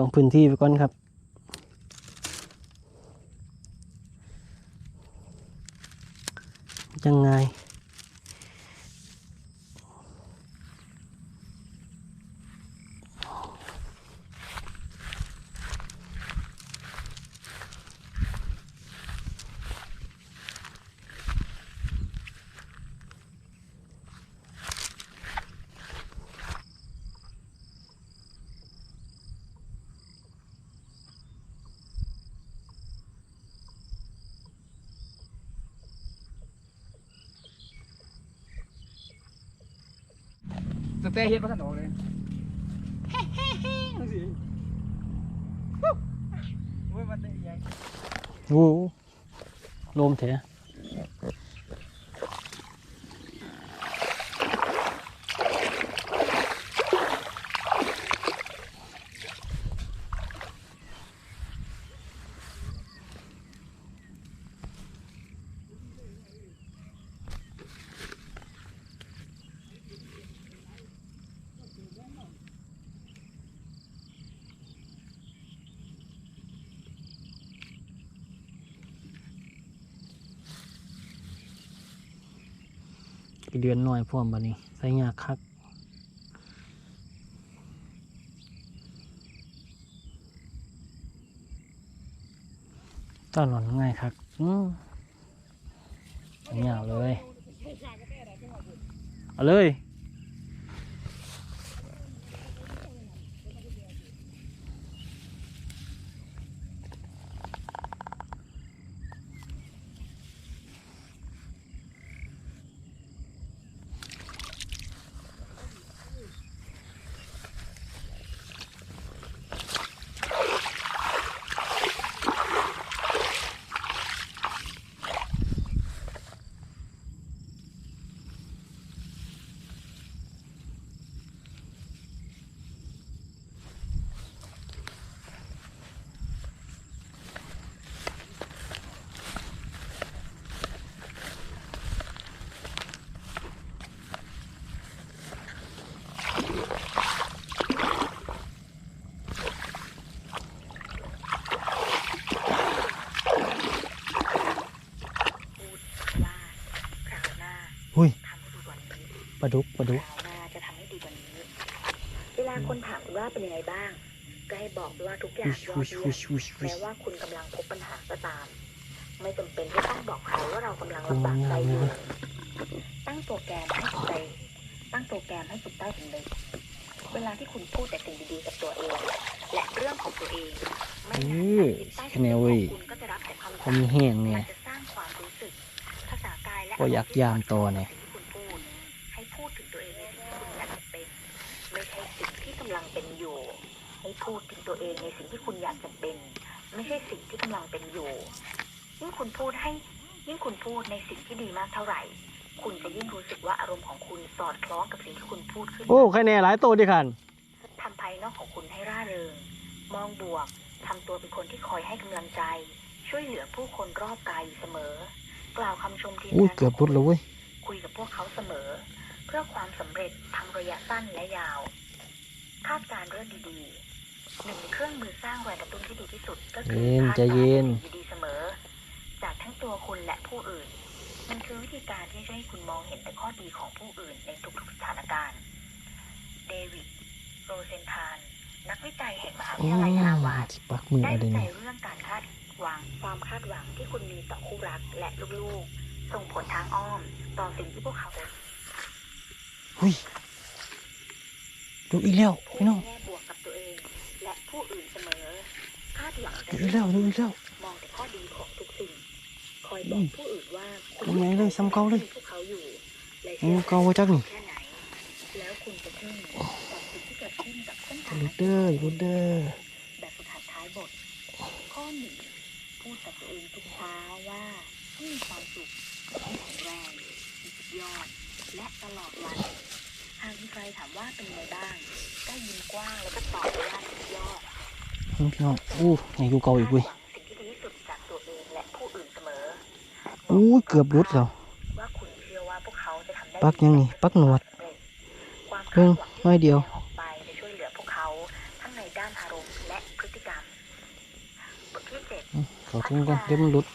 องพื้นที่ไปก่อนครับยังไง สเตย์เฮ็ดบ่ทันออกเลยเฮ้เฮ้เฮ้จังซี่ฮู้โอ้ยมันได้ใหญ่โอ้โหลมแท้กี่เดือนน้อยพร้อมบัดนี้ใส่ยากคักตอนหลอนง่ายคักอืมเงียบเลย เอาเลย หน้าหุ้ยทำให้ดีกว่านี้ปลาดุกปลาดุกคราวหน้าจะทำให้ดีกว่านี้ เวลาคนถามคุณว่าเป็นยังไงบ้าง ก็ให้บอกว่าทุกอย่างวิชยอวิดชเยี่วิยชมวิชวิแม้ชว่าคุณกำลังพบปัญหาก็ตาม ไม่จำเป็นที่ต้องบอกใครว่าเรากำลังโอ้ลำบากใจอยู่ยตั้งโปรแกรมให้จิตใจ ตั้งโปรแกรมให้จิตใต้สำนึก เวลาที่คุณพูดแต่สิ่งดีๆกับตัวเอง และเรื่องของตัวเองไม่เอนาอนจิตใต้คะสำแนนึนกขเว้อยงคุณก็จะรับแต่คำพอมีแห้งมัเนี่นยจะสร้างความรู้สึกภาษากายและก็อยากย่างต่อเนี่ยที่คุณพูดให้พูดถึงตัวเองในสิ่งที่คุณอยากจะเป็นไม่ใช่สิ่งที่กำลังเป็นอยู่ให้พูดถึงตัวเองในสิ่งที่คุณอยากจะเป็น ไม่ใช่สิ่งที่กำลังเป็นอยู่ยิ่งคุณพูดให้ยิ่งคุณพูดในสิ่งที่ดีมากเท่าไหร่ คุณจะยิ่งรู้สึกว่าอารมณ์ของคุณสอดคล้องกับสิ่งที่คุณพูดขึ้นโอ้คะแนนหลายตัวดิคันทำภายนอกของคุณให้ร่าเริง มองบวกทำตัวเป็นคนที่คอยให้กำลังใจ ช่วยเหลือผู้คนรอบกายอยู่เสมอ กล่าวคำชมทีมอุ้ยงานเกือบรุดแล้วเว้ยคุยกับพวกเขาเสมอ เพื่อความสำเร็จทั้งระยะสั้นและยาว คาดการณ์เรื่องดีๆหนึ่งในเครื่องมือสร้างแรงกระตุ้นที่ดีที่สุดก็คืเย็นคาดใจการณ์เย็นสิ่งดีๆเสมอ จากทั้งตัวคุณและผู้อื่น มันคือวิธีการที่จะให้คุณมองเห็นแต่ข้อดีของผู้อื่นในทุกๆสถานการณ์ เดวิดโรเซนทาน นักวิจัยแห่งมหาวิโอ้ทยาลัยฮาวาดสิปักมือได้อะไรวิจัเนี่ยยเรื่องการคาดหวังความคาดหวังที่คุณมีต่อคู่รักและลูกๆ ส่งผลทางอ้อมต่อสิ่งที่พวกเขาหุ้ยดูอีกแล้วพูดพี่น้องแง่บวกกับตัวเอง และผู้อื่นเสมอคาดหวังดูอีกแล้วดูอีกแล้วมองแต่ข้อดีของทุกสิ่ง คอยบอกผู้อื่นว่าคุณยังไงเลยซ้ำเก่าเลยมีพวกเขาอยู่และอืมเก่าว่าจักนี่แค่ไหนแล้วคุณจะทึ่งกับสิ่งที่เกิดขึ้นกับเส้นทางรุดเด้อรุดเด้อแบบฝึกหัดท้ายบท ข้อหนึ่งพูดกับตัวเองทุกเช้าว่าต้องมีความสุขต้องแข็งแรงมีสุดยอด และตลอดวันหากมีใครถามว่าเป็นไงบ้างก็ยิ้มกว้างแล้วก็ตอบไปว่าสุดยอดอืมพี่น้องอู้ไงกูเก่าอีกเว้ย อู้เกือบรุดแล้วปักยังไงปักหนวดเพิ่งน้อยเดียวขอทุ่งก่อนเดี๋ยวมันรุด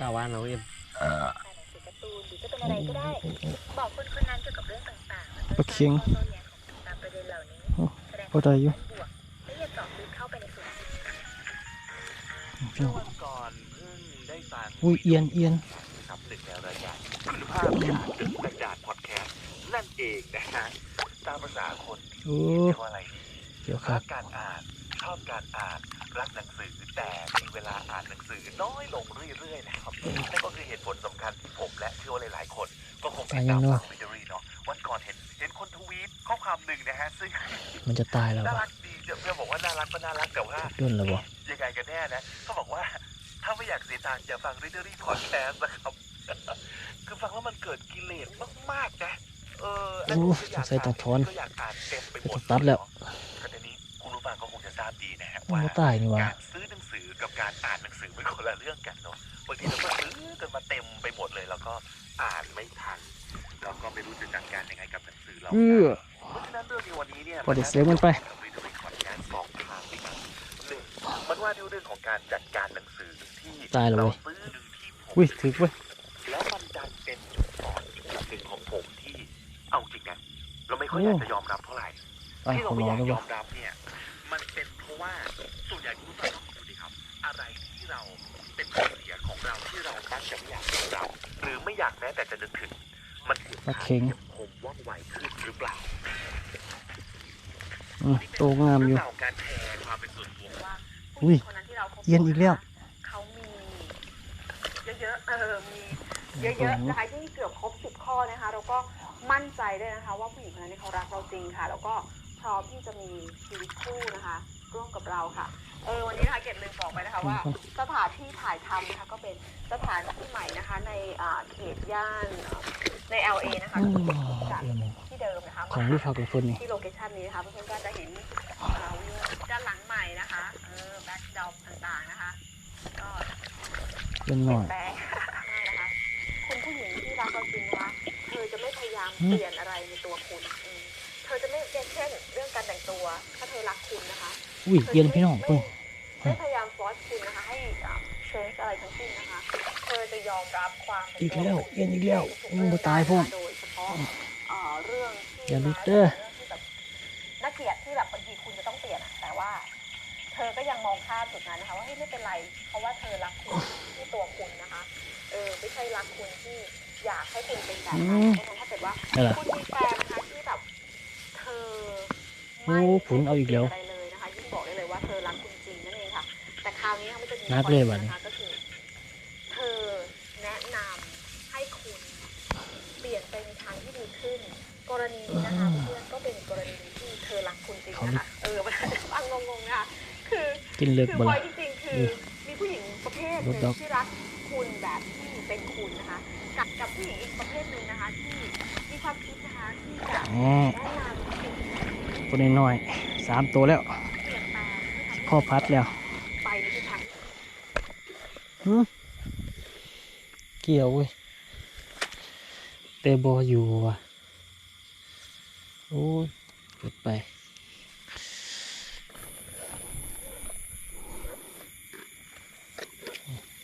ตาวานเราเอ็มอ่านหนังสือการ์ตูนหรือจะเป็นอะไรก็ได้ บอกคนคนนั้นเกี่ยวกับเรื่องต่างๆปลาเค็งต้แย้งของตามประเด็นเหล่านี้โอ้แสดงพอได้อยู่บวกและอย่าเจาะลึกเข้าไปในส่วนที่พี่น้องวันก่อนเพิ่งได้ฟังอุ้ยเอียนเอียนครับหนึ่งในรายการคุณภาพจากดึกกระดาษพอดแคสต์นั่นเองนะฮะตามภาษาคนโอ้เรียกว่าอะไรเดี๋ยวครับกการอ่าน ชอบการอ่านรักหนังสือแต่มีเวลาอ่านหนังสือน้อยลงเรื่อยๆนะครับนั่นก็คือเหตุผลสำคัญที่ผมและเชื่อว่าหลายๆคน ก็คงติดตามฟังวิดีโอเนาะวันก่อนเห็นเห็นคนทวีตข้อความหนึ่งนะฮะซึ่งมันจะตายแล้วน่าวะรักดีเพื่อนบอกว่าน่ารักก็น่ารักแต่ว่าด้นแล้ววะยังไงกันแน่นะเขาบอกว่าถ้าไม่อยากเสียตังค์อย่าฟัง r ิ d เดอรี่พอดแคสต์นะครับคือฟังแล้วมันเกิดกิเลสมากๆนะเออแล้วโอ้ผมก็อยากใส่ต้องถอนก็อยากอ่านเต็มไปหมต้อดงตัดแล้ว ทราบดีนะฮะมันว่าก็ตายนี่วะการซื้อหนังสือกับการอ่านหนังสือเป็นคนละเรื่องกันเนาะบางทีเราก็ซื้อกันมาเต็มไปหมดเลย แล้วก็อ่านไม่ทันแล้วก็ไม่รู้จะจัดการยังไงกับหนังสือเราเออเพราะฉะนั้นเรื่องในวันนี้เนี่ยพอได้เสียเงินไปกับ Reading Podcast สองทางด้วยกันหนึ่งมันว่าด้วยเรื่องของการจัดการหนังสือที่ตายแล้วเราเว้ยซื้อหนึ่งที่ผมอุ้ยถือเว้ยแล้วมันดันเป็นจุดอ่อนจุดหนึ่งของผมที่เอาจริงนะเราไม่ค่อยอยากจะยอมรับเท่าไหร่ไปที่ขเราอไม่รออยากแล้วยวะอมรับ จะไม่อยากยอมรับหรือไม่อยากแม้แต่จะนึกถึง มันคือปลาเค็งยังคงว่องไวขึ้นหรือเปล่าอืมโตงามอยู่เรื่องราวของการแชร์ความเป็นส่วนตัว ว่าอุ้ยคนนั้นที่เราคบเอียนอีกแล้ว เขามีเยอะๆเออมีเยอะๆนะคะที่เกือบครบสิบข้อนะคะเราก็มั่นใจด้วยนะคะ ว่าผู้หญิงคนนั้นเขารักเราจริงค่ะ แล้วก็พร้อมที่จะมีชีวิตคู่นะคะ ร่วมกับเราค่ะ เออวันนี้นะคะเกดลืมบอกไปนะคะว่า สถานที่ถ่ายทำนะคะก็เป็นสถานที่ใหม่นะคะในอ่าเขตย่านอ่าใน LA นะคะอืมจากเดี๋ยวมึงที่เดิมนะคะของลูกพักของคนนี่ที่โลเคชันนี้นะคะเพื่อนๆก็จะเห็นอ่าวิวด้านหลังใหม่นะคะ เออแบ็คดอปต่างๆนะคะก็เป็นหน่อยแปลงนะคะคุณผู้หญิงที่รักเราจริงนะคะเธอจะไม่พยายามอืมเปลี่ยนอะไรในตัวคุณอืม เธอจะไม่เช่นเรื่องการแต่งตัว ถ้าเธอรักคุณนะคะอุ้ยเอียนพี่น้องไม่เพิ่งไม่พยายามฟอสคุณนะคะให้เชนอะไรทั้งสิ้นนะคะเธอจะยอมรับความเป็นอีกแล้วตัวคุณเอียนอีกแล้วในทุมึงบ่ตายพ่อมโดยเฉพาะเอ่อเรื่องที่อย่าลุกเด้อเรื่องที่แบบน่าเกลียดที่แบบบางทีคุณจะต้องเปลี่ยนอะแต่ว่า เธอก็ยังมองข้ามจุดนั้นนะคะว่าเฮ้ยไม่เป็นไร เพราะว่าเธอรักคุณที่ตัวคุณนะคะ เออไม่ใช่รักคุณที่อยากให้คุณเป็นแบบอืนั้นมเพราะฉะนั้นถ้าเกิดว่านั่นแหละคุณมีแฟนนะคะที่แบบเธอ โอ้ผุนเอาอีกแล้วอะไรเลยนะคะยิ่งบอกได้เลยว่าเธอรักคุณจริงนั่นเองค่ะแต่คราวนี้มันจะมีนักเลยข้อว่ะนี่นะคะก็คือเธอแนะนำให้คุณเปลี่ยนไปในทางที่ดีขึ้น กรณีนี้นะคะเพื่อนก็เป็นกรณีที่เธอรักคุณจริงนะคะเออมันอาจจะฟังงงๆนะคะคือกินเลิกคือบ่พอล่ะจริงๆคือนี่มีผู้หญิงประเภทหรนึ่ถงดอกที่รักคุณแบบที่เป็นคุณนะคะกับกับผู้หญิงอีกประเภทหนึ่งนะคะ ที่มีความคิดนะคะที่จะอ๋อแนะนำสิ่งที่ ตัวน้อยๆสามตัวแล้วเปลี่ยนแปลงที่ทำให้พ่อพัดแล้วไปในทิศทางหืมเกี่ยวเว้ยเตบออยู่ว่ะโอ้ยเกิดไป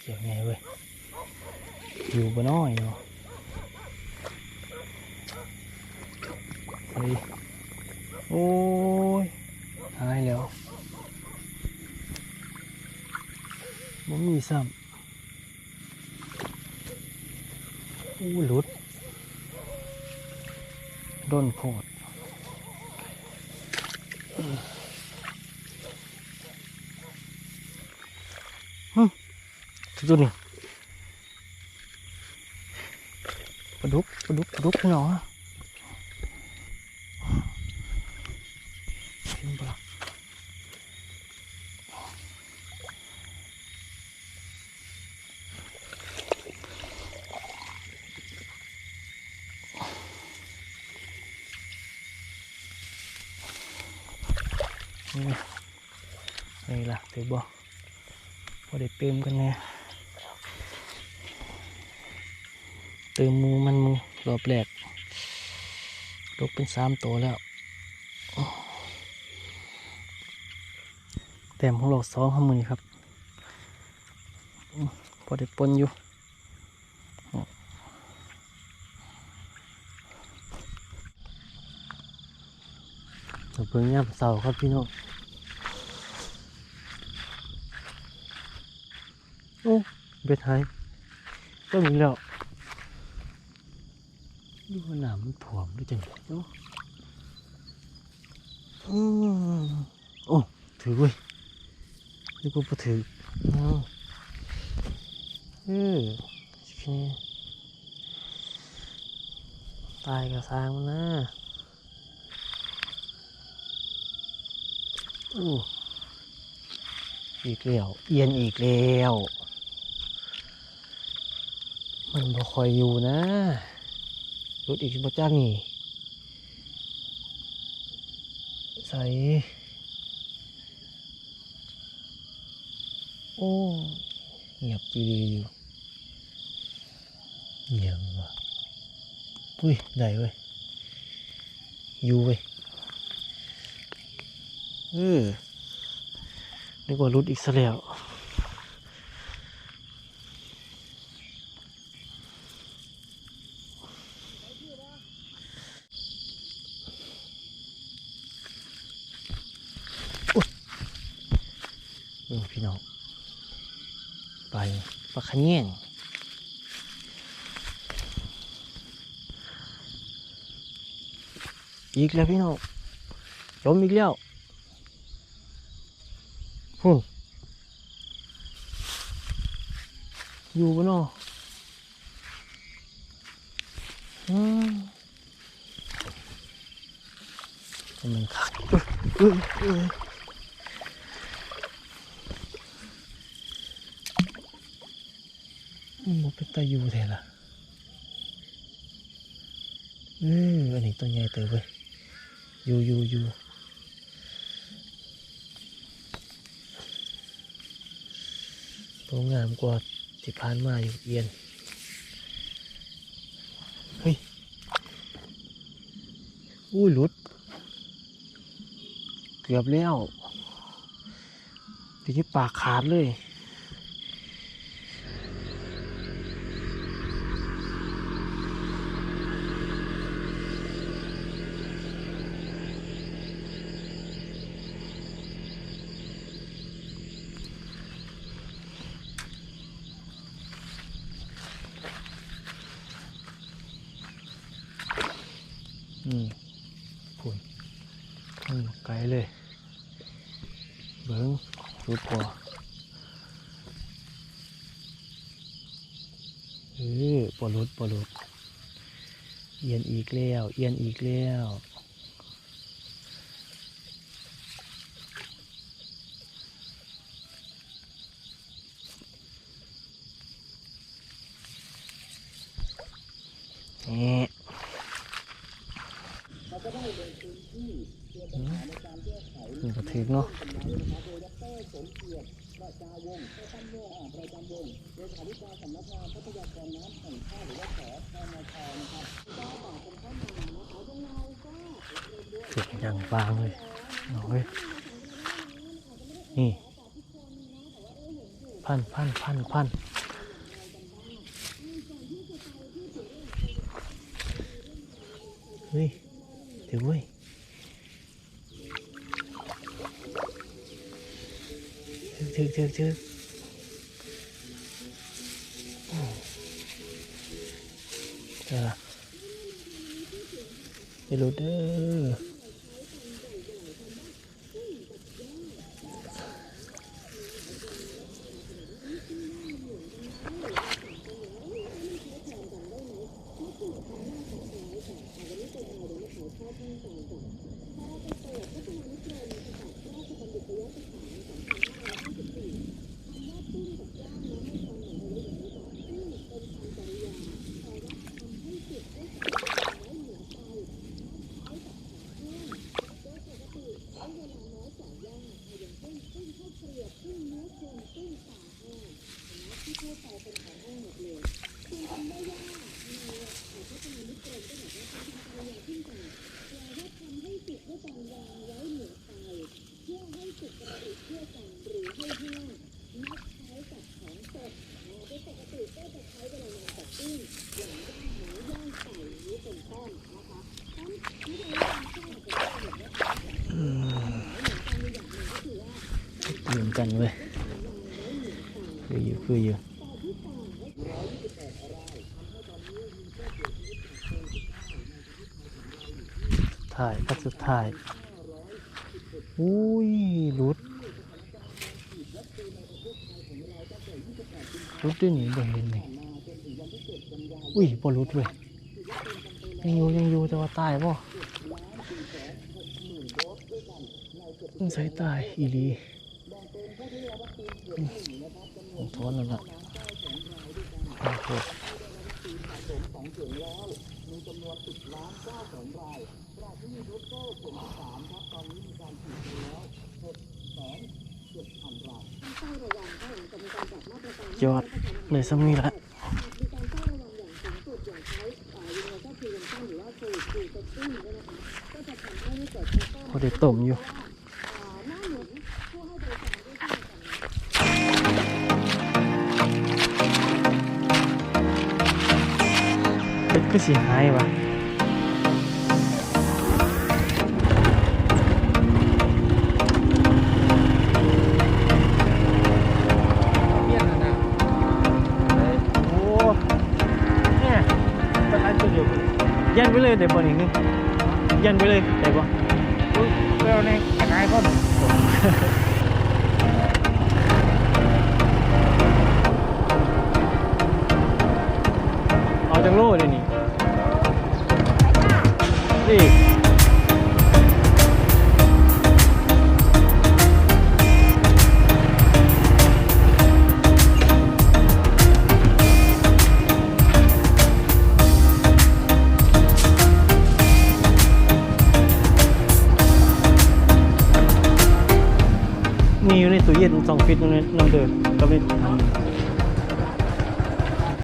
เกี่ยวไงเว้ยอยู่บ่น้อยเนาะเฮ้ย โอ้ยหายแล้วบ่มีซ้ำอู้หลุดโดนโพดฮึตัวนี้ปลาดุกปลาดุกปลาดุกเนาะเห็นปะล่ะนี่ นี่ล่ะถือบ่พอได้เติมกันแน่เติมมูมันมูรอบแรกลบเป็นสามตัวแล้ว แต้มของเราสองข้ามือครับ พอได้ปนอยู่เพิ่งย่ำเสาครับพี่น้องโอ้ เบ็ดหายก็มีแล้วดูว่าน้ำมันถ่วมด้วยจังโอ้อืมโอ้ถือเว้ยนึกว่าพอถืออ้าเออคตายกับสร้างมันนะอู้อีกแล้ว เอียนอีกแล้ว มันบ่คอยอยู่นะรถอีกบ่จ้างนี่ใส่โอ้เงียบจีดีอยู่เงียบว่ะอุ้ยได้เว้ยอยู่เว้ยเออนึกว่ารุดอีกซะแล้ว เออพี่น้องไปปลาขะแยงอีกแล้วพี่น้องจมอีกแล้วหุ่นอยู่บนนออืมมันขัดเอ้ยเออ มันบ่เป็นตาอยู่แท้ล่ะเอออันนี้ตัวใหญ่เต๋อเว้ยอยู่อยู่อยู่ตัวงามกว่าที่ผ่านมาอยู่เอียน เฮ้ย อุ้ยหลุด เกือบแล้วทีนี้ปากขาดเลย อืมผุนอืมไกลเลย เบิ้ง รุดพอเออปลุดปลุดเอียนอีกแล้ว เอียนอีกแล้วแหะนี่ก็ถึกเนาะ ถึกอย่างบางเลยเอาเว้ยนี่พันพันพันพันเฮ้ยถึงเว้ย ถึกถึกถึกถึกโอ้เจอละไปรูดเด้อ เว้ยคืออยู่คืออยู่ถ่ายก็สุดท้าย อุ้ยรุดรุดด้วยนี่บ่เห็นนี่อุ้ยบ่รุดเว้ยยังอยู่ยังอยู่แต่ว่าตายบ่ต้องใส่ตายอีหลี ผมทนแล้วล่ะโอ้โหยอดเลยสมีละพอได้ต้มอยู่ ก็สิหายวะเมียนน่ะนะโอ้เนี่ยเป็นอันตัวเดียวกันยันไปเลยแต่บอลอีกนึงยันไปเลยแต่บออุ้ยเร็วในกระไดพ่น